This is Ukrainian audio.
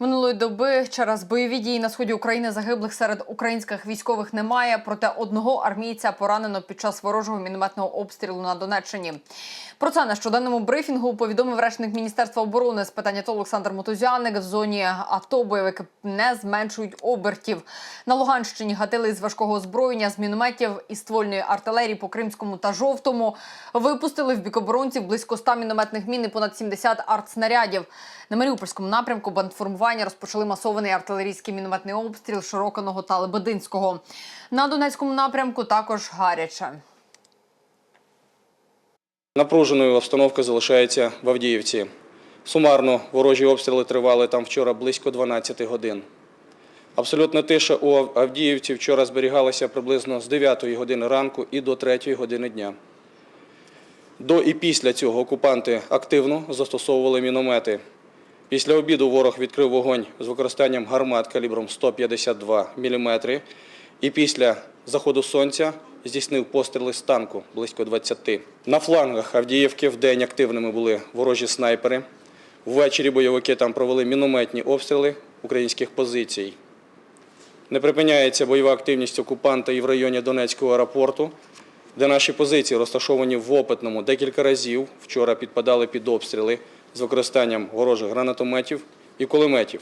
Минулої доби через бойові дії на сході України загиблих серед українських військових немає. Проте одного армійця поранено під час ворожого мінометного обстрілу на Донеччині. Про це на щоденному брифінгу повідомив речник Міністерства оборони з питань АТО Олександр Мотузяник. В зоні АТО бойовики не зменшують обертів. На Луганщині гатили з важкого озброєння, з мінометів і ствольної артилерії по Кримському та Жовтому. Випустили в бік оборонців близько 100 мінометних мін і понад 70 артснарядів. На Маріупольському напрямку бандформування розпочали масований артилерійський мінометний обстріл Широкиного та Лебединського. На Донецькому напрямку також гаряче. Напруженою обстановка залишається в Авдіївці. Сумарно ворожі обстріли тривали там вчора близько 12 годин. Абсолютна тиша у Авдіївці вчора зберігалася приблизно з 9 години ранку і до 3 години дня. До і після цього окупанти активно застосовували міномети. Після обіду ворог відкрив вогонь з використанням гармат калібром 152 мм і після заходу сонця здійснив постріли з танку близько 20. На флангах Авдіївки вдень активними були ворожі снайпери. Ввечері бойовики там провели мінометні обстріли українських позицій. Не припиняється бойова активність окупанта і в районі Донецького аеропорту, де наші позиції розташовані в Опитному декілька разів. Вчора підпадали під обстріли з використанням ворожих гранатометів і кулеметів.